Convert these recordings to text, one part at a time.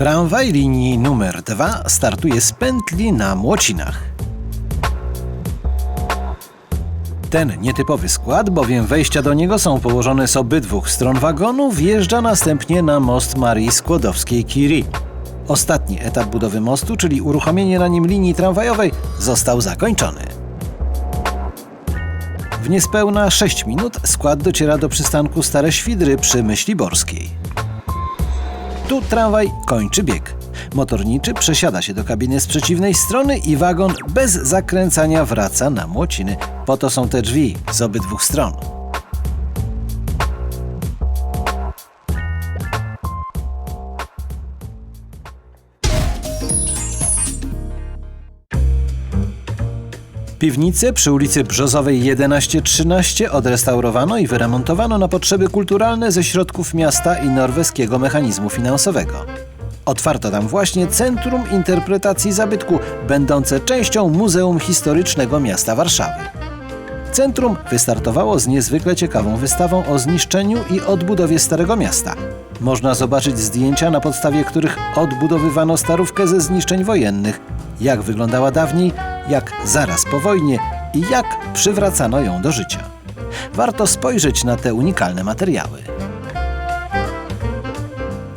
Tramwaj linii numer 2 startuje z pętli na Młocinach. Ten nietypowy skład, bowiem wejścia do niego są położone z obydwu stron wagonu, wjeżdża następnie na most Marii Skłodowskiej-Curie. Ostatni etap budowy mostu, czyli uruchomienie na nim linii tramwajowej, został zakończony. W niespełna 6 minut skład dociera do przystanku Stare Świdry przy Myśliborskiej. Tu tramwaj kończy bieg. Motorniczy przesiada się do kabiny z przeciwnej strony i wagon bez zakręcania wraca na młociny. Po to są te drzwi z obydwu stron. Piwnicę przy ulicy Brzozowej 1113 odrestaurowano i wyremontowano na potrzeby kulturalne ze środków miasta i norweskiego mechanizmu finansowego. Otwarto tam właśnie Centrum Interpretacji Zabytku, będące częścią Muzeum Historycznego Miasta Warszawy. Centrum wystartowało z niezwykle ciekawą wystawą o zniszczeniu i odbudowie Starego Miasta. Można zobaczyć zdjęcia, na podstawie których odbudowywano starówkę ze zniszczeń wojennych, jak wyglądała dawniej, jak zaraz po wojnie i jak przywracano ją do życia. Warto spojrzeć na te unikalne materiały.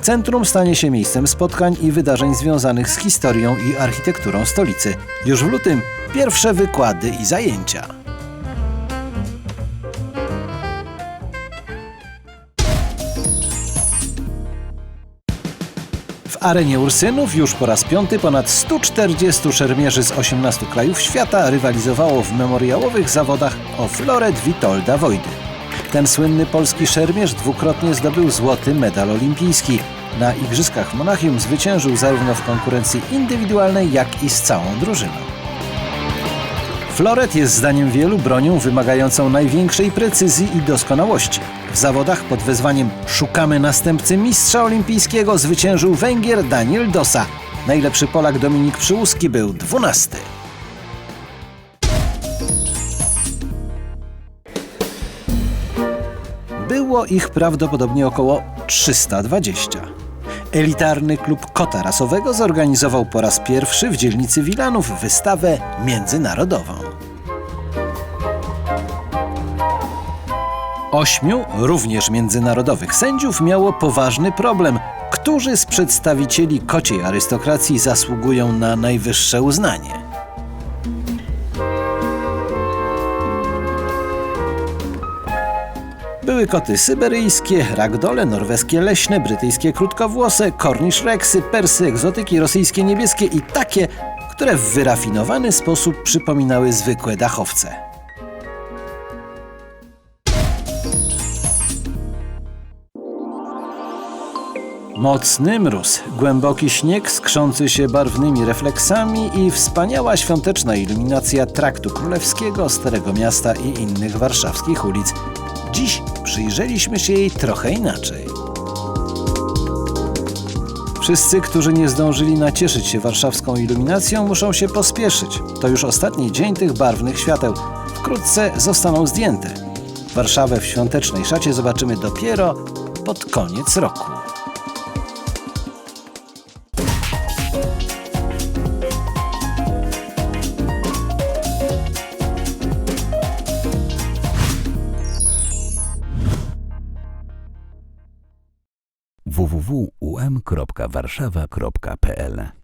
Centrum stanie się miejscem spotkań i wydarzeń związanych z historią i architekturą stolicy. Już w lutym pierwsze wykłady i zajęcia. Arenie Ursynów już po raz piąty ponad 140 szermierzy z 18 krajów świata rywalizowało w memoriałowych zawodach o Floret Witolda Wojdy. Ten słynny polski szermierz dwukrotnie zdobył złoty medal olimpijski. Na Igrzyskach w Monachium zwyciężył zarówno w konkurencji indywidualnej, jak i z całą drużyną. Floret jest zdaniem wielu bronią wymagającą największej precyzji i doskonałości. W zawodach pod wezwaniem Szukamy następcy mistrza olimpijskiego zwyciężył Węgier Daniel Dosa. Najlepszy Polak Dominik Przyłuski był dwunasty. Było ich prawdopodobnie około 320. Elitarny klub kota rasowego zorganizował po raz pierwszy w dzielnicy Wilanów wystawę międzynarodową. Ośmiu, również międzynarodowych sędziów miało poważny problem. Którzy z przedstawicieli kociej arystokracji zasługują na najwyższe uznanie? Były koty syberyjskie, ragdole, norweskie leśne, brytyjskie krótkowłose, kornisz reksy, persy, egzotyki rosyjskie niebieskie i takie, które w wyrafinowany sposób przypominały zwykłe dachowce. Mocny mróz, głęboki śnieg skrzący się barwnymi refleksami i wspaniała świąteczna iluminacja traktu królewskiego, Starego Miasta i innych warszawskich ulic. Dziś przyjrzeliśmy się jej trochę inaczej. Wszyscy, którzy nie zdążyli nacieszyć się warszawską iluminacją, muszą się pospieszyć. To już ostatni dzień tych barwnych świateł. Wkrótce zostaną zdjęte. Warszawę w świątecznej szacie zobaczymy dopiero pod koniec roku. www.um.warszawa.pl